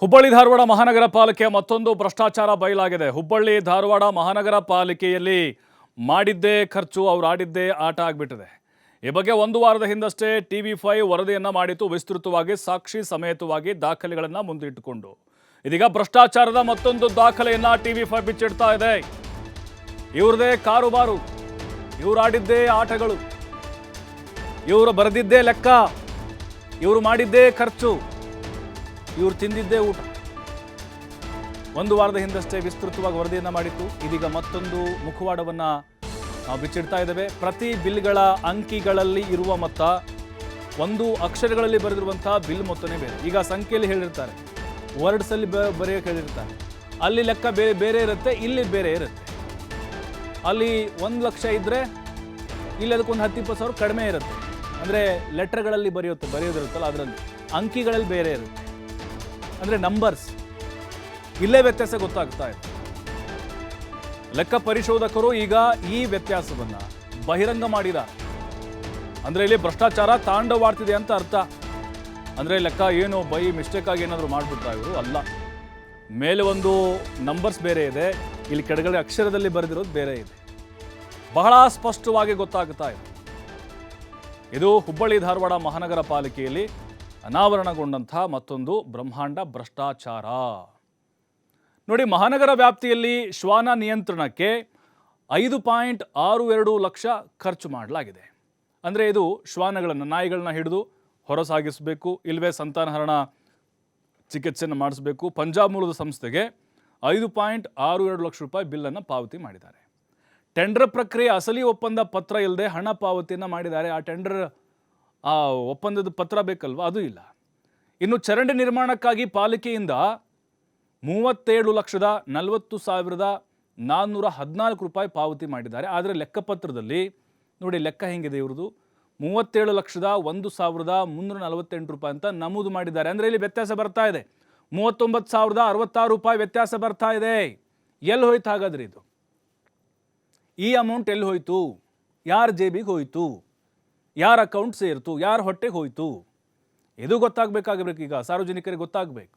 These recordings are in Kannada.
ಹುಬ್ಬಳ್ಳಿ ಧಾರವಾಡ ಮಹಾನಗರ ಪಾಲಿಕೆ ಮತ್ತೊಂದು ಭ್ರಷ್ಟಾಚಾರ ಬಯಲಾಗಿದೆ. ಹುಬ್ಬಳ್ಳಿ ಧಾರವಾಡ ಮಹಾನಗರ ಪಾಲಿಕೆಯಲ್ಲಿ ಮಾಡಿದ್ದೇ ಖರ್ಚು, ಅವ್ರು ಆಡಿದ್ದೇ ಆಟ ಆಗಿಬಿಟ್ಟಿದೆ. ಈ ಬಗ್ಗೆ ಒಂದು ವಾರದ ಹಿಂದಷ್ಟೇ ಟಿ ವಿ ಫೈವ್ ವರದಿಯನ್ನು ಮಾಡಿತು ವಿಸ್ತೃತವಾಗಿ, ಸಾಕ್ಷಿ ಸಮೇತವಾಗಿ ದಾಖಲೆಗಳನ್ನು ಮುಂದಿಟ್ಟುಕೊಂಡು. ಇದೀಗ ಭ್ರಷ್ಟಾಚಾರದ ಮತ್ತೊಂದು ದಾಖಲೆಯನ್ನು ಟಿ ವಿ ಫೈವ್ ಬಿಚ್ಚಿಡ್ತಾ ಇದೆ. ಇವ್ರದೇ ಕಾರುಬಾರು, ಇವ್ರು ಆಡಿದ್ದೇ ಆಟಗಳು, ಇವರು ಬರೆದಿದ್ದೇ ಲೆಕ್ಕ, ಇವರು ಮಾಡಿದ್ದೇ ಖರ್ಚು. ಇವರು ತಿಂದಿದ್ದೇ ಊಟ. ಒಂದು ವಾರದ ಹಿಂದಷ್ಟೇ ವಿಸ್ತೃತವಾಗಿ ವರದಿಯನ್ನು ಮಾಡಿತ್ತು. ಇದೀಗ ಮತ್ತೊಂದು ಮುಖವಾಡವನ್ನು ನಾವು ಬಿಚ್ಚಿಡ್ತಾ ಇದ್ದೇವೆ. ಪ್ರತಿ ಬಿಲ್ಗಳ ಅಂಕಿಗಳಲ್ಲಿ ಇರುವ ಮೊತ್ತ ಒಂದು ಅಕ್ಷರಗಳಲ್ಲಿ ಬರೆದಿರುವಂತಹ ಬಿಲ್ ಮೊತ್ತನೇ ಬೇರೆ. ಈಗ ಸಂಖ್ಯೆಯಲ್ಲಿ ಹೇಳಿರ್ತಾರೆ. ವರ್ಡ್ಸ್ ಅಲ್ಲಿ ಬ- ಬರೆಯೋಕೆ ಹೇಳಿರ್ತಾರೆ. ಅಲ್ಲಿ ಲೆಕ್ಕ ಬೇರೆ ಬೇರೆ ಇರುತ್ತೆ, ಇಲ್ಲಿ ಬೇರೆ ಇರುತ್ತೆ. ಅಲ್ಲಿ ಒಂದು ಲಕ್ಷ ಇದ್ದರೆ ಇಲ್ಲಿ ಅದಕ್ಕೊಂದು ಹತ್ತು, ಇಪ್ಪತ್ತು ಸಾವಿರ ಕಡಿಮೆ ಇರುತ್ತೆ. ಅಂದರೆ ಲೆಟರ್ಗಳಲ್ಲಿ ಬರೆಯುತ್ತೆ, ಬರೆಯೋದಿರುತ್ತಲ್ಲ ಅದರಲ್ಲಿ. ಅಂಕಿಗಳಲ್ಲಿ ಬೇರೆ ಇರುತ್ತೆ. ಅಂದರೆ ನಂಬರ್ಸ್ ಇಲ್ಲೇ ವ್ಯತ್ಯಾಸ ಗೊತ್ತಾಗ್ತಾ ಇದೆ. ಲೆಕ್ಕ ಪರಿಶೋಧಕರು ಈಗ ಈ ವ್ಯತ್ಯಾಸವನ್ನು ಬಹಿರಂಗ ಮಾಡಿದ್ದಾರೆ ಅಂದ್ರೆ ಇಲ್ಲಿ ಭ್ರಷ್ಟಾಚಾರ ತಾಂಡವಾಡ್ತಿದೆ ಅಂತ ಅರ್ಥ. ಅಂದ್ರೆ ಲೆಕ್ಕ ಏನು ಬೈ ಮಿಸ್ಟೇಕ್ ಆಗಿ ಏನಾದರೂ ಮಾಡಿಬಿಡ್ತಾ ಇವರು? ಅಲ್ಲ. ಮೇಲೆ ಒಂದು ನಂಬರ್ಸ್ ಬೇರೆ ಇದೆ. ಇಲ್ಲಿ ಕೆಳಗಡೆ ಅಕ್ಷರದಲ್ಲಿ ಬರೆದಿರೋದು ಬೇರೆ ಇದೆ. ಬಹಳ ಸ್ಪಷ್ಟವಾಗಿ ಗೊತ್ತಾಗ್ತಾ ಇದೆ. ಇದು ಹುಬ್ಬಳ್ಳಿ ಧಾರವಾಡ ಮಹಾನಗರ ಪಾಲಿಕೆಯಲ್ಲಿ ಅನಾವರಣಗೊಂಡಂತಹ ಮತ್ತೊಂದು ಬ್ರಹ್ಮಾಂಡ ಭ್ರಷ್ಟಾಚಾರ. ನೋಡಿ, ಮಹಾನಗರ ವ್ಯಾಪ್ತಿಯಲ್ಲಿ ಶ್ವಾನ ನಿಯಂತ್ರಣಕ್ಕೆ ಐದು ಪಾಯಿಂಟ್ ಆರು ಎರಡು ಲಕ್ಷ ಖರ್ಚು ಮಾಡಲಾಗಿದೆ. ಅಂದರೆ ಇದು ಶ್ವಾನಗಳನ್ನು, ನಾಯಿಗಳನ್ನ ಹಿಡಿದು ಹೊರಸಾಗಿಸಬೇಕು ಇಲ್ಲವೇ ಸಂತಾನಹರಣ ಚಿಕಿತ್ಸೆಯನ್ನು ಮಾಡಿಸಬೇಕು. ಪಂಜಾಬ್ ಮೂಲದ ಸಂಸ್ಥೆಗೆ ಐದು ಪಾಯಿಂಟ್ ಆರು ಎರಡು ಲಕ್ಷ ರೂಪಾಯಿ ಬಿಲ್ಲನ್ನು ಪಾವತಿ ಮಾಡಿದ್ದಾರೆ. ಟೆಂಡರ್ ಪ್ರಕ್ರಿಯೆ ಅಸಲಿ ಒಪ್ಪಂದ ಪತ್ರ ಇಲ್ಲದೆ ಹಣ ಪಾವತಿಯನ್ನು ಮಾಡಿದ್ದಾರೆ. ಆ ಟೆಂಡರ್ ಆ ಒಪ್ಪಂದದ ಪತ್ರ ಬೇಕಲ್ವ? ಅದು ಇಲ್ಲ. ಇನ್ನು ಚರಂಡಿ ನಿರ್ಮಾಣಕ್ಕಾಗಿ ಪಾಲಿಕೆಯಿಂದ ಮೂವತ್ತೇಳು ಲಕ್ಷದ ನಲವತ್ತು ಸಾವಿರದ ನಾನ್ನೂರ ಹದಿನಾಲ್ಕು ರೂಪಾಯಿ ಪಾವತಿ ಮಾಡಿದ್ದಾರೆ. ಆದರೆ ಲೆಕ್ಕಪತ್ರದಲ್ಲಿ, ನೋಡಿ ಲೆಕ್ಕ ಹೆಂಗಿದೆ ಇವ್ರದ್ದು? ಮೂವತ್ತೇಳು ಲಕ್ಷದ ಒಂದು ಸಾವಿರದ ಮುನ್ನೂರ ನಲವತ್ತೆಂಟು ರೂಪಾಯಿ ಅಂತ ನಮೂದು ಮಾಡಿದ್ದಾರೆ. ಅಂದರೆ ಇಲ್ಲಿ ವ್ಯತ್ಯಾಸ ಬರ್ತಾ ಇದೆ. ಮೂವತ್ತೊಂಬತ್ತು ಸಾವಿರದ ಅರವತ್ತಾರು ರೂಪಾಯಿ ವ್ಯತ್ಯಾಸ ಬರ್ತಾ ಇದೆ. ಎಲ್ಲಿ ಹೋಯ್ತು ಹಾಗಾದ್ರೆ ಇದು? ಈ ಅಮೌಂಟ್ ಎಲ್ಲಿ ಹೋಯ್ತು? ಯಾರ ಜೇಬಿಗೆ ಹೋಯ್ತು? ಯಾರ ಅಕೌಂಟ್ ಸೇರ್ತು, ಯಾರ ಹೊಟ್ಟೆಗೆ ಹೋಯ್ತು? ಇದು ಗೊತ್ತಾಗಬೇಕಾಗಬೇಕು ಈಗ. ಸಾರ್ವಜನಿಕರಿಗೆ ಗೊತ್ತಾಗಬೇಕು.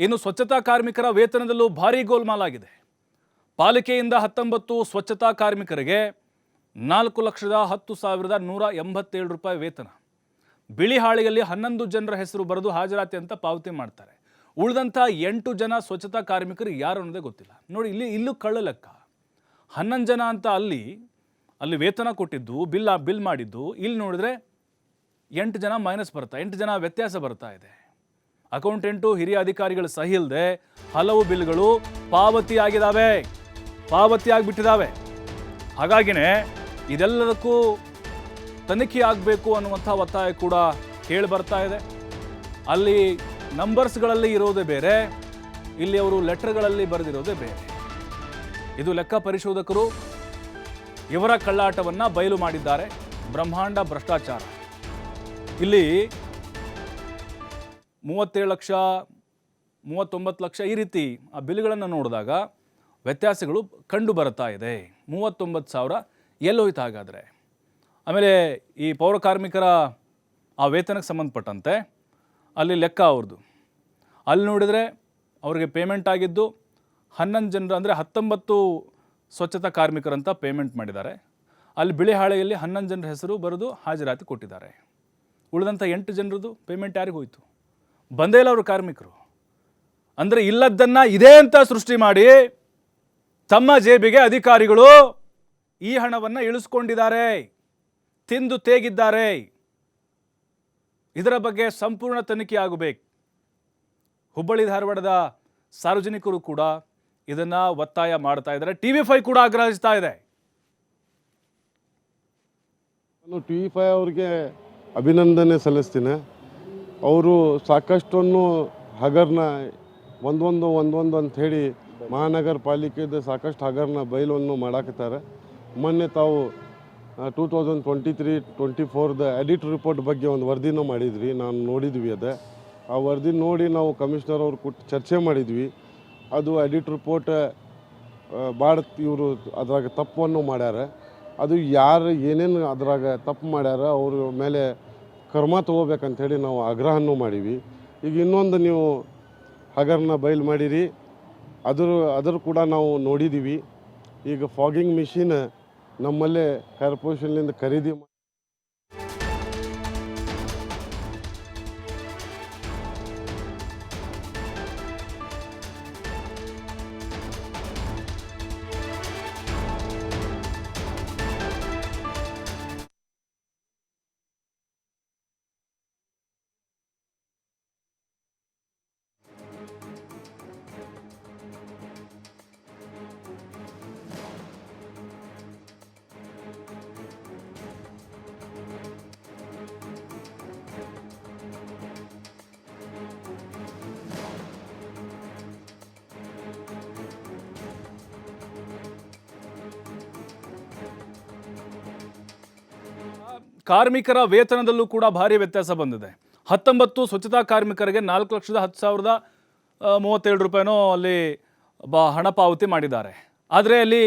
ಇನ್ನು ಸ್ವಚ್ಛತಾ ಕಾರ್ಮಿಕರ ವೇತನದಲ್ಲೂ ಭಾರೀ ಗೋಲ್ಮಾಲಾಗಿದೆ. ಪಾಲಿಕೆಯಿಂದ ಹತ್ತೊಂಬತ್ತು ಸ್ವಚ್ಛತಾ ಕಾರ್ಮಿಕರಿಗೆ ನಾಲ್ಕು ಲಕ್ಷದ ಹತ್ತು ಸಾವಿರದ ನೂರ ಎಂಬತ್ತೇಳು ರೂಪಾಯಿ ವೇತನ. ಬಿಳಿ ಹಾಳೆಯಲ್ಲಿ ಹನ್ನೊಂದು ಜನರ ಹೆಸರು ಬರೆದು ಹಾಜರಾತಿ ಅಂತ ಪಾವತಿ ಮಾಡ್ತಾರೆ. ಉಳಿದಂಥ ಎಂಟು ಜನ ಸ್ವಚ್ಛತಾ ಕಾರ್ಮಿಕರು ಯಾರು ಅನ್ನೋದೇ ಗೊತ್ತಿಲ್ಲ. ನೋಡಿ, ಇಲ್ಲಿ, ಇಲ್ಲೂ ಕಳ್ಳ ಲೆಕ್ಕ ಹನ್ನೊಂದು ಜನ ಅಂತ ಅಲ್ಲಿ ಅಲ್ಲಿ ವೇತನ ಕೊಟ್ಟಿದ್ದು, ಬಿಲ್ ಬಿಲ್ ಮಾಡಿದ್ದು, ಇಲ್ಲಿ ನೋಡಿದ್ರೆ ಎಂಟು ಜನ ಮೈನಸ್ ಬರ್ತಾ ಎಂಟು ಜನ ವ್ಯತ್ಯಾಸ ಬರ್ತಾ ಇದೆ. ಅಕೌಂಟೆಂಟು ಹಿರಿಯ ಅಧಿಕಾರಿಗಳು ಸಹಿ ಇಲ್ಲದೆ ಹಲವು ಬಿಲ್ಗಳು ಪಾವತಿ ಆಗಿದ್ದಾವೆ ಪಾವತಿ ಆಗಿಬಿಟ್ಟಿದ್ದಾವೆ ಹಾಗಾಗಿನೇ ಇದೆಲ್ಲದಕ್ಕೂ ತನಿಖೆ ಆಗಬೇಕು ಅನ್ನುವಂಥ ಒತ್ತಾಯ ಕೂಡ ಕೇಳಿ ಬರ್ತಾ ಇದೆ. ಅಲ್ಲಿ ನಂಬರ್ಸ್ಗಳಲ್ಲಿ ಇರೋದೇ ಬೇರೆ, ಇಲ್ಲಿ ಅವರು ಲೆಟರ್ಗಳಲ್ಲಿ ಬರೆದಿರೋದೇ ಬೇರೆ. ಇದು ಲೆಕ್ಕ ಪರಿಶೋಧಕರು ಇವರ ಕಳ್ಳಾಟವನ್ನು ಬಯಲು ಮಾಡಿದ್ದಾರೆ. ಬ್ರಹ್ಮಾಂಡ ಭ್ರಷ್ಟಾಚಾರ. ಇಲ್ಲಿ ಮೂವತ್ತೇಳು ಲಕ್ಷ, ಮೂವತ್ತೊಂಬತ್ತು ಲಕ್ಷ ಈ ರೀತಿ ಆ ಬಿಲ್ಗಳನ್ನು ನೋಡಿದಾಗ ವ್ಯತ್ಯಾಸಗಳು ಕಂಡು ಬರ್ತಾ ಇದೆ. ಮೂವತ್ತೊಂಬತ್ತು ಸಾವಿರ ಎಲ್ಲೋಯ್ತು ಹಾಗಾದರೆ? ಆಮೇಲೆ ಈ ಪೌರ ಕಾರ್ಮಿಕರ ಆ ವೇತನಕ್ಕೆ ಸಂಬಂಧಪಟ್ಟಂತೆ ಅಲ್ಲಿ ಲೆಕ್ಕ ಅವ್ರದ್ದು ಅಲ್ಲಿ ನೋಡಿದರೆ ಅವರಿಗೆ ಪೇಮೆಂಟ್ ಆಗಿದ್ದು ಹನ್ನೊಂದು ಜನರು ಅಂದರೆ ಹತ್ತೊಂಬತ್ತು ಸ್ವಚ್ಛತಾ ಕಾರ್ಮಿಕರಂತ ಪೇಮೆಂಟ್ ಮಾಡಿದ್ದಾರೆ. ಅಲ್ಲಿ ಬಿಳಿ ಹಾಳೆಯಲ್ಲಿ ಹನ್ನೊಂದು ಜನರ ಹೆಸರು ಬರೆದು ಹಾಜರಾತಿ ಕೊಟ್ಟಿದ್ದಾರೆ. ಉಳಿದಂಥ ಎಂಟು ಜನರದು ಪೇಮೆಂಟ್ ಯಾರಿಗೆ ಹೋಯಿತು? ಬಂದೇ ಇಲ್ಲ ಅವರು ಕಾರ್ಮಿಕರು. ಅಂದರೆ ಇಲ್ಲದ್ದನ್ನು ಇದೇ ಅಂತ ಸೃಷ್ಟಿ ಮಾಡಿ ತಮ್ಮ ಜೇಬಿಗೆ ಅಧಿಕಾರಿಗಳು ಈ ಹಣವನ್ನು ಇಳಿಸ್ಕೊಂಡಿದ್ದಾರೆ. ತಿಂದು ತೇಗಿದ್ದಾರೆ. ಇದರ ಬಗ್ಗೆ ಸಂಪೂರ್ಣ ತನಿಖೆ ಆಗಬೇಕು. ಹುಬ್ಬಳ್ಳಿ ಧಾರವಾಡದ ಸಾರ್ವಜನಿಕರು ಕೂಡ ಇದನ್ನ ಒತ್ತಾಯ ಮಾಡ್ತಾ ಇದ್ದಾರೆ. ಟಿ ವಿ ಫೈ ಕೂಡ ಆಗ್ರಹಿಸ್ತಾ ಇದೆ. ಟಿ ವಿ ಫೈ ಅವ್ರಿಗೆ ಅಭಿನಂದನೆ ಸಲ್ಲಿಸ್ತೀನಿ. ಅವರು ಸಾಕಷ್ಟನ್ನು ಹಗರ್ನ ಒಂದೊಂದು ಒಂದೊಂದು ಅಂತ ಹೇಳಿ ಮಹಾನಗರ ಪಾಲಿಕೆದು ಸಾಕಷ್ಟು ಹಗರ್ನ ಬಯಲನ್ನು ಮಾಡಾಕತ್ತಾರೆ. ಮೊನ್ನೆ ತಾವು two thousand twenty three twenty ಫೋರ್ದ audit report ಬಗ್ಗೆ ಒಂದು ವರದಿನ ಮಾಡಿದ್ವಿ. ನಾನು ನೋಡಿದ್ವಿ ಅದೇ. ಆ ವರದಿ ನೋಡಿ ನಾವು ಕಮಿಷನರ್ ಅವ್ರು ಕೊಟ್ಟು ಚರ್ಚೆ ಮಾಡಿದ್ವಿ. ಅದು ಎಡಿಟ್ ರಿಪೋರ್ಟ್ ಭಾಳ ಇವರು ಅದ್ರಾಗ ತಪ್ಪನ್ನು ಮಾಡ್ಯಾರ. ಅದು ಯಾರು ಏನೇನು ಅದ್ರಾಗ ತಪ್ಪು ಮಾಡ್ಯಾರ, ಅವ್ರ ಮೇಲೆ ಕ್ರಮ ತೊಗೋಬೇಕಂಥೇಳಿ ನಾವು ಆಗ್ರಹನೂ ಮಾಡೀವಿ. ಈಗ ಇನ್ನೊಂದು ನೀವು ಹಗರಣ ಬಯಲು ಮಾಡಿರಿ, ಅದರ ಅದರ ಕೂಡ ನಾವು ನೋಡಿದ್ದೀವಿ ಈಗ ಫಾಗಿಂಗ್ ಮಿಷಿನ್ ನಮ್ಮಲ್ಲೇ ಕಾರ್ಪೊರೇಷನ್ನಿಂದ ಖರೀದಿ ಕಾರ್ಮಿಕರ ವೇತನದಲ್ಲೂ ಕೂಡ ಭಾರಿ ವ್ಯತ್ಯಾಸ ಬಂದಿದೆ. ಹತ್ತೊಂಬತ್ತು ಸ್ವಚ್ಛತಾ ಕಾರ್ಮಿಕರಿಗೆ ನಾಲ್ಕು ಲಕ್ಷದ ಹತ್ತು ಸಾವಿರದ ಮೂವತ್ತೇಳು ರೂಪಾಯಿನೋ ಅಲ್ಲಿ ಬ, ಹಣ ಪಾವತಿ ಮಾಡಿದ್ದಾರೆ. ಆದರೆ ಅಲ್ಲಿ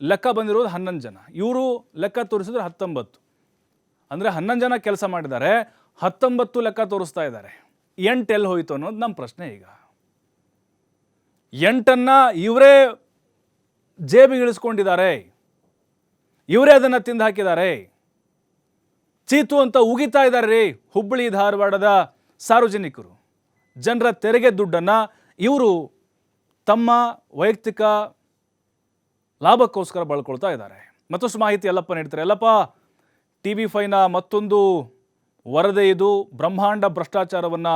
ಲೆಕ್ಕ ಬಂದಿರೋದು ಹನ್ನೊಂದು ಜನ. ಇವರು ಲೆಕ್ಕ ತೋರಿಸಿದ್ರೆ ಹತ್ತೊಂಬತ್ತು. ಅಂದರೆ ಹನ್ನೊಂದು ಜನ ಕೆಲಸ ಮಾಡಿದ್ದಾರೆ, ಹತ್ತೊಂಬತ್ತು ಲೆಕ್ಕ ತೋರಿಸ್ತಾ ಇದ್ದಾರೆ. ಎಂಟು ಎಲ್ಲಿ ಹೋಯಿತು ಅನ್ನೋದು ನಮ್ಮ ಪ್ರಶ್ನೆ ಈಗ. ಎಂಟನ್ನು ಇವರೇ ಜೇಬಿಗೆ ಇಳಿಸ್ಕೊಂಡಿದ್ದಾರೆ. ಇವರೇ ಅದನ್ನು ತಿಂದು ಹಾಕಿದ್ದಾರೆ. ಚೀತು ಅಂತ ಉಗಿತಾ ಇದ್ದಾರೆ ರೀ ಹುಬ್ಬಳ್ಳಿ ಧಾರವಾಡದ ಸಾರ್ವಜನಿಕರು. ಜನರ ತೆರಿಗೆ ದುಡ್ಡನ್ನು ಇವರು ತಮ್ಮ ವೈಯಕ್ತಿಕ ಲಾಭಕ್ಕೋಸ್ಕರ ಬಳ್ಕೊಳ್ತಾ ಇದ್ದಾರೆ. ಮತ್ತಷ್ಟು ಮಾಹಿತಿ ಎಲ್ಲಪ್ಪ ನೀಡ್ತಾರೆ. ಎಲ್ಲಪ್ಪ ಟಿ ವಿ ಫೈನ ಮತ್ತೊಂದು ವರದಿ ಇದು. ಬ್ರಹ್ಮಾಂಡ ಭ್ರಷ್ಟಾಚಾರವನ್ನು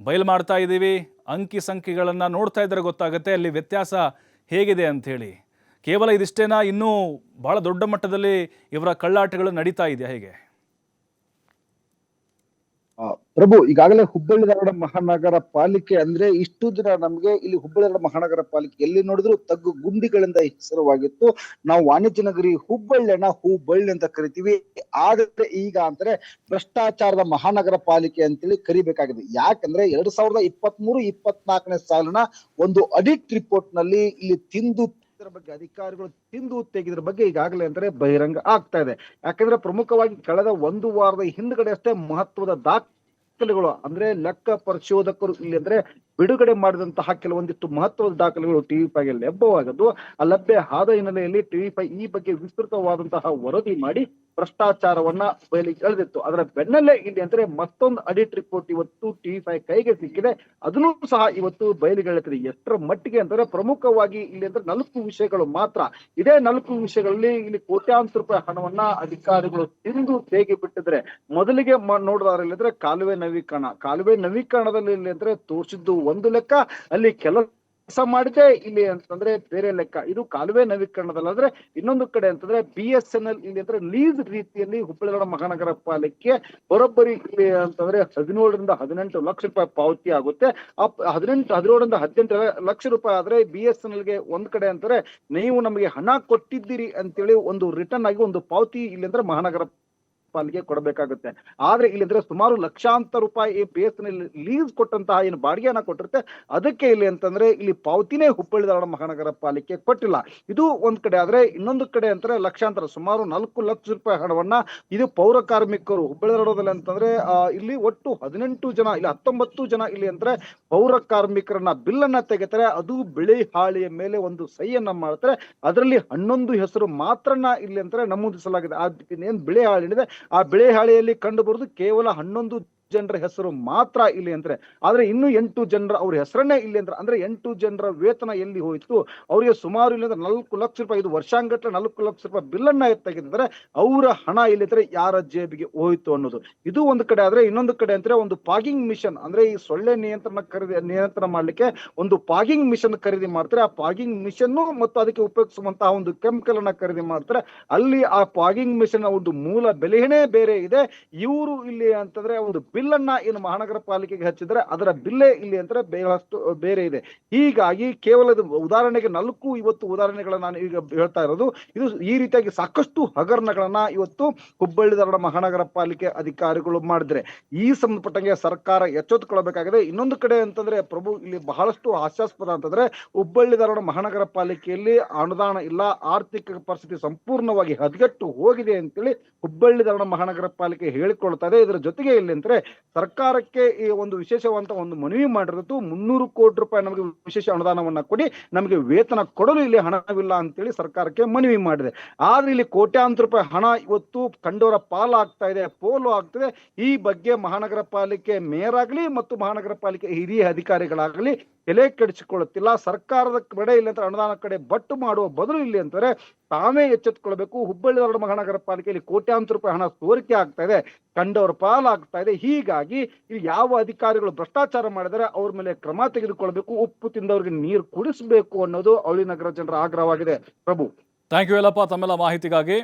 ಬಯಲು ಮಾಡ್ತಾ ಇದ್ದೀವಿ. ಅಂಕಿ ಸಂಖ್ಯೆಗಳನ್ನು ನೋಡ್ತಾ ಇದ್ದರೆ ಗೊತ್ತಾಗುತ್ತೆ ಅಲ್ಲಿ ವ್ಯತ್ಯಾಸ ಹೇಗಿದೆ ಅಂಥೇಳಿ. ಕೇವಲ ಇದಿಷ್ಟೇನಾ? ಇನ್ನೂ ಭಾಳ ದೊಡ್ಡ ಮಟ್ಟದಲ್ಲಿ ಇವರ ಕಳ್ಳಾಟಗಳು ನಡೀತಾ ಇದೆಯಾ ಹೇಗೆ? ಪ್ರಭು, ಈಗಾಗಲೇ ಹುಬ್ಬಳ್ಳಿ ಧಾರವಾಡ ಮಹಾನಗರ ಪಾಲಿಕೆ ಅಂದ್ರೆ ಇಷ್ಟು ದಿನ ನಮ್ಗೆ ಇಲ್ಲಿ ಹುಬ್ಬಳ್ಳಿ ಧಾರವಾಡ ಮಹಾನಗರ ಪಾಲಿಕೆ ಎಲ್ಲಿ ನೋಡಿದ್ರು ತಗ್ಗು ಗುಂಡಿಗಳಿಂದ ಹೆಸರುವಾಗಿತ್ತು. ನಾವು ವಾಣಿಜ್ಯ ನಗರಿ ಹುಬ್ಬಳ್ಳಿಯನ್ನ ಹುಬ್ಬಳ್ಳಿ ಅಂತ ಕರಿತೀವಿ. ಆದ್ರೆ ಈಗ ಅಂದ್ರೆ ಭ್ರಷ್ಟಾಚಾರದ ಮಹಾನಗರ ಪಾಲಿಕೆ ಅಂತೇಳಿ ಕರಿಬೇಕಾಗಿದೆ. ಯಾಕಂದ್ರೆ ಎರಡ್ ಸಾವಿರದ ಇಪ್ಪತ್ತ್ ಮೂರು ಇಪ್ಪತ್ನಾಲ್ಕನೇ ಸಾಲಿನ ಒಂದು ಅಡಿಟ್ ರಿಪೋರ್ಟ್ನಲ್ಲಿ ಇಲ್ಲಿ ತಿಂದು ಇದರ ಬಗ್ಗೆ ಅಧಿಕಾರಿಗಳು ತಿಂದು ತೆಗೆದ್ರ ಬಗ್ಗೆ ಈಗಾಗಲೇ ಅಂದ್ರೆ ಬಹಿರಂಗ ಆಗ್ತಾ ಇದೆ. ಯಾಕಂದ್ರೆ ಪ್ರಮುಖವಾಗಿ ಕಳೆದ ಒಂದು ವಾರದ ಹಿಂದ್ಗಡೆ ಅಷ್ಟೇ ಮಹತ್ವದ ದಾಖಲೆಗಳು, ಅಂದ್ರೆ ಲೆಕ್ಕ ಪರಿಶೋಧಕರು ಇಲ್ಲಿ ಅಂದ್ರೆ ಬಿಡುಗಡೆ ಮಾಡಿದಂತಹ ಕೆಲವೊಂದಿಷ್ಟು ಮಹತ್ವದ ದಾಖಲೆಗಳು ಟಿವಿ ಫೈಗೆ ಲಭ್ಯವಾಗದ್ದು ಆ ಲಭ್ಯ ಆದ ಹಿನ್ನೆಲೆಯಲ್ಲಿ ಟಿವಿ ಫೈ ಈ ಬಗ್ಗೆ ವಿಸ್ತೃತವಾದಂತಹ ವರದಿ ಮಾಡಿ ಭ್ರಷ್ಟಾಚಾರವನ್ನ ಬಯಲಿಗೆ ಎಳೆದಿತ್ತು. ಅದರ ಬೆನ್ನಲ್ಲೇ ಇಲ್ಲಿ ಅಂದ್ರೆ ಮತ್ತೊಂದು ಅಡಿಟ್ ರಿಪೋರ್ಟ್ ಇವತ್ತು ಟಿ ಫೈವ್ ಕೈಗೆ ಸಿಕ್ಕಿದೆ. ಅದನ್ನು ಸಹ ಇವತ್ತು ಬಯಲಿಗೆ ಎಳೆದಿದೆ. ಎಷ್ಟರ ಮಟ್ಟಿಗೆ ಅಂತಂದ್ರೆ ಪ್ರಮುಖವಾಗಿ ಇಲ್ಲಿ ಅಂದ್ರೆ ನಾಲ್ಕು ವಿಷಯಗಳು ಮಾತ್ರ. ಇದೇ ನಾಲ್ಕು ವಿಷಯಗಳಲ್ಲಿ ಇಲ್ಲಿ ಕೋಟ್ಯಾಂತರ ರೂಪಾಯಿ ಹಣವನ್ನ ಅಧಿಕಾರಿಗಳು ತಿಂದು ತೇಗಿ ಬಿಟ್ಟಿದ್ರೆ ಮೊದಲಿಗೆ ಇಲ್ಲಿದ್ರೆ ಕಾಲುವೆ ನವೀಕರಣ. ಕಾಲುವೆ ನವೀಕರಣದಲ್ಲಿ ಇಲ್ಲಿ ಅಂದ್ರೆ ತೋರಿಸಿದ್ದು ಒಂದು ಲೆಕ್ಕ. ಅಲ್ಲಿ ಕೆಲಸ ಮಾಡಿದೆ ಇಲ್ಲಿ ಅಂತಂದ್ರೆ ಬೇರೆ ಲೆಕ್ಕ. ಇದು ಕಾಲುವೆ ನವೀಕರಣದಲ್ಲಿ ಅಂದ್ರೆ ಇನ್ನೊಂದು ಕಡೆ ಅಂತಂದ್ರೆ ಬಿ ಎಸ್ ಎನ್ ಎಲ್ ಇಲ್ಲಿ ಅಂದ್ರೆ ಲೀಸ್ ರೀತಿಯಲ್ಲಿ ಹುಬ್ಬಳ್ಳಿ ಮಹಾನಗರ ಪಾಲಿಕೆ ಬರೋಬ್ಬರಿ ಇಲ್ಲಿ ಅಂತಂದ್ರೆ ಹದಿನೇಳರಿಂದ ಹದಿನೆಂಟು ಲಕ್ಷ ರೂಪಾಯಿ ಪಾವತಿ ಆಗುತ್ತೆ. ಆ ಹದಿನೆಂಟು, ಹದಿನೇಳರಿಂದ ಹದಿನೆಂಟು ಲಕ್ಷ ರೂಪಾಯಿ ಆದ್ರೆ ಬಿ ಎಸ್ ಎನ್ಗೆ ಒಂದ್ ಕಡೆ ಅಂತಾರೆ ನೀವು ನಮಗೆ ಹಣ ಕೊಟ್ಟಿದ್ದೀರಿ ಅಂತೇಳಿ ಒಂದು ರಿಟರ್ನ್ ಆಗಿ ಒಂದು ಪಾವತಿ ಇಲ್ಲಿ ಅಂದ್ರೆ ಮಹಾನಗರ ಪಾಲಿಕೆ ಕೊಡಬೇಕಾಗುತ್ತೆ. ಆದ್ರೆ ಇಲ್ಲಿ ಅಂದ್ರೆ ಸುಮಾರು ಲಕ್ಷಾಂತರ ರೂಪಾಯಿ ಬೇಸ್ನಲ್ಲಿ ಲೀಸ್ ಕೊಟ್ಟಂತಹ ಏನು ಬಾಡಿಗೆಯನ್ನ ಕೊಟ್ಟಿರುತ್ತೆ. ಅದಕ್ಕೆ ಇಲ್ಲಿ ಅಂತಂದ್ರೆ ಇಲ್ಲಿ ಪಾವತಿನೇ ಹುಬ್ಬಳ್ಳಿ ಧಾರವಾಡ ಮಹಾನಗರ ಪಾಲಿಕೆ ಕೊಟ್ಟಿಲ್ಲ. ಇದು ಒಂದ್ ಕಡೆ ಆದ್ರೆ ಇನ್ನೊಂದು ಕಡೆ ಅಂತಾರೆ ಲಕ್ಷಾಂತರ ಸುಮಾರು ನಾಲ್ಕು ಲಕ್ಷ ರೂಪಾಯಿ ಹಣವನ್ನ ಇದು ಪೌರ ಕಾರ್ಮಿಕರು ಹುಬ್ಬಳ್ಳಿ ಧಾರವಾಡದಲ್ಲಿ ಅಂತಂದ್ರೆ ಇಲ್ಲಿ ಒಟ್ಟು ಹದಿನೆಂಟು ಜನ, ಇಲ್ಲಿ ಹತ್ತೊಂಬತ್ತು ಜನ ಇಲ್ಲಿ ಅಂದ್ರೆ ಪೌರ ಕಾರ್ಮಿಕರನ್ನ ಬಿಲ್ ಅನ್ನ ತೆಗಿತಾರೆ. ಅದು ಬಿಳಿ ಹಾಳಿಯ ಮೇಲೆ ಒಂದು ಸಹಿಯನ್ನ ಮಾಡ್ತಾರೆ. ಅದರಲ್ಲಿ ಹನ್ನೊಂದು ಹೆಸರು ಮಾತ್ರನ ಇಲ್ಲಿ ಅಂತಾರೆ ನಮೂದಿಸಲಾಗಿದೆ. ಆ ಏನ್ ಬಿಳಿ ಹಾಳಿದೆ ಆ ಬಿಳಿ ಹಾಳೆಯಲ್ಲಿ ಕಂಡು ಬರುವುದು ಕೇವಲ ಹನ್ನೊಂದು ಜನರ ಹೆಸರು ಮಾತ್ರ ಇಲ್ಲಿ ಅಂದ್ರೆ, ಆದ್ರೆ ಇನ್ನು ಎಂಟು ಜನರ ಅವ್ರ ಹೆಸರನ್ನೇ ಇಲ್ಲಿ ಅಂದ್ರೆ ಅಂದ್ರೆ ಎಂಟು ಜನರ ವೇತನ ಎಲ್ಲಿ ಹೋಯ್ತು? ಅವರಿಗೆ ಸುಮಾರು ಇಲ್ಲಿ ಅಂದ್ರೆ ನಾಲ್ಕು ಲಕ್ಷ ರೂಪಾಯಿ, ಇದು ವರ್ಷಾಂಗಟ್ಟಲೆ ನಾಲ್ಕು ಲಕ್ಷ ರೂಪಾಯಿ ಬಿಲ್ಲನ್ನ ತೆಗೆದ್ರೆ ಅವರ ಹಣ ಇಲ್ಲಿದ್ರೆ ಯಾರ ಜೇಬಿಗೆ ಹೋಯ್ತು ಅನ್ನೋದು. ಇದು ಒಂದು ಕಡೆ ಆದ್ರೆ, ಇನ್ನೊಂದು ಕಡೆ ಅಂದ್ರೆ ಒಂದು ಪಾಗಿಂಗ್ ಮಿಷನ್, ಅಂದ್ರೆ ಈ ಸೊಳ್ಳೆ ನಿಯಂತ್ರಣ ಖರೀದಿ, ನಿಯಂತ್ರಣ ಮಾಡ್ಲಿಕ್ಕೆ ಒಂದು ಪಾಗಿಂಗ್ ಮಿಷನ್ ಖರೀದಿ ಮಾಡ್ತಾರೆ. ಆ ಪಾಗಿಂಗ್ ಮಿಷನ್ ಮತ್ತು ಅದಕ್ಕೆ ಉಪಯೋಗಿಸುವಂತಹ ಒಂದು ಕೆಮಿಕಲ್ ಅನ್ನ ಖರೀದಿ ಮಾಡ್ತಾರೆ. ಅಲ್ಲಿ ಆ ಪಾಗಿಂಗ್ ಮಿಷನ್ ಒಂದು ಮೂಲ ಬೆಲೆನೇ ಬೇರೆ ಇದೆ. ಇವರು ಇಲ್ಲಿ ಅಂತಂದ್ರೆ ಒಂದು ಬಿಲ್ ಅನ್ನ ಏನು ಮಹಾನಗರ ಪಾಲಿಕೆಗೆ ಹಚ್ಚಿದ್ರೆ ಅದರ ಬಿಲ್ಲೇ ಇಲ್ಲಿ ಅಂದ್ರೆ ಬಹಳಷ್ಟು ಬೇರೆ ಇದೆ. ಹೀಗಾಗಿ ಕೇವಲ ಉದಾಹರಣೆಗೆ ನಾಲ್ಕು ಇವತ್ತು ಉದಾಹರಣೆಗಳನ್ನ ನಾನು ಈಗ ಹೇಳ್ತಾ ಇರೋದು. ಇದು ಈ ರೀತಿಯಾಗಿ ಸಾಕಷ್ಟು ಹಗರಣಗಳನ್ನ ಇವತ್ತು ಹುಬ್ಬಳ್ಳಿ ಧಾರವಾಡ ಮಹಾನಗರ ಪಾಲಿಕೆ ಅಧಿಕಾರಿಗಳು ಮಾಡಿದ್ರೆ. ಈ ಸಂಬಂಧಪಟ್ಟಂಗೆ ಸರ್ಕಾರ ಎಚ್ಚೆತ್ತುಕೊಳ್ಬೇಕಾಗಿದೆ ಇನ್ನೊಂದು ಕಡೆ ಅಂತಂದ್ರೆ ಪ್ರಭು, ಇಲ್ಲಿ ಬಹಳಷ್ಟು ಹಾಸ್ಯಾಸ್ಪದ ಅಂತಂದ್ರೆ ಹುಬ್ಬಳ್ಳಿ ಧಾರವಾಡ ಮಹಾನಗರ ಪಾಲಿಕೆಯಲ್ಲಿ ಅನುದಾನ ಇಲ್ಲ, ಆರ್ಥಿಕ ಪರಿಸ್ಥಿತಿ ಸಂಪೂರ್ಣವಾಗಿ ಹದಗೆಟ್ಟು ಹೋಗಿದೆ ಅಂತೇಳಿ ಹುಬ್ಬಳ್ಳಿ ಧಾರವಾಡ ಮಹಾನಗರ ಪಾಲಿಕೆ ಹೇಳಿಕೊಳ್ತಾ ಇದೆ. ಇದರ ಜೊತೆಗೆ ಇಲ್ಲಿ ಅಂದ್ರೆ ಸರ್ಕಾರಕ್ಕೆ ಈ ಒಂದು ವಿಶೇಷವಂತ ಒಂದು ಮನವಿ ಮಾಡಿರೋದು ಮುನ್ನೂರು ಕೋಟಿ ರೂಪಾಯಿ ನಮಗೆ ವಿಶೇಷ ಅನುದಾನವನ್ನ ಕೊಡಿ, ನಮಗೆ ವೇತನ ಕೊಡಲು ಇಲ್ಲಿ ಹಣವಿಲ್ಲ ಅಂತೇಳಿ ಸರ್ಕಾರಕ್ಕೆ ಮನವಿ ಮಾಡಿದೆ. ಆದ್ರೆ ಇಲ್ಲಿ ಕೋಟ್ಯಾಂತರ ರೂಪಾಯಿ ಹಣ ಇವತ್ತು ಕಂಡವರ ಪಾಲಾಗ್ತಾ ಇದೆ, ಪೋಲು ಆಗ್ತದೆ. ಈ ಬಗ್ಗೆ ಮಹಾನಗರ ಪಾಲಿಕೆ ಮೇಯರ್ ಆಗಲಿ ಮತ್ತು ಮಹಾನಗರ ಪಾಲಿಕೆ ಹಿರಿಯ ಅಧಿಕಾರಿಗಳಾಗಲಿ ಎಲೆ ಕೆಡಿಸಿಕೊಳ್ಳುತ್ತಿಲ್ಲ. ಸರ್ಕಾರದ ಕಡೆ ಇಲ್ಲ ಅಂತ ಅನುದಾನ ಕಡೆ ಬಟ್ಟು ಮಾಡುವ ಬದಲು ಇಲ್ಲಿ ಅಂತಾರೆ. ತಾವೇ ಎಚ್ಚೆತ್ತುಕೊಳ್ಬೇಕು ಹುಬ್ಬಳ್ಳಿ ಧಾರವಾಡ ಮಹಾನಗರ ಪಾಲಿಕೆಯಲ್ಲಿ ಕೋಟ್ಯಾಂತರ ರೂಪಾಯಿ ಹಣ ಸೋರಿಕೆ ಆಗ್ತಾ ಇದೆ. ಕಂಡವ್ರ ಪಾಲಾಗ್ತಾ ಇದೆ. ಹೀಗಾಗಿ ಯಾವ ಅಧಿಕಾರಿಗಳು ಭ್ರಷ್ಟಾಚಾರ ಮಾಡಿದರೆ ಅವ್ರ ಮೇಲೆ ಕ್ರಮ ತೆಗೆದುಕೊಳ್ಬೇಕು. ಉಪ್ಪು ತಿಂದವರಿಗೆ ನೀರು ಕುಡಿಸಬೇಕು ಅನ್ನೋದು ಅವಳಿ ನಗರ ಜನರ ಆಗ್ರಹವಾಗಿದೆ. ಪ್ರಭು. ಥ್ಯಾಂಕ್ ಯು ಎಲ್ಲಪ್ಪ ತಮ್ಮೆಲ್ಲ ಮಾಹಿತಿಗಾಗಿ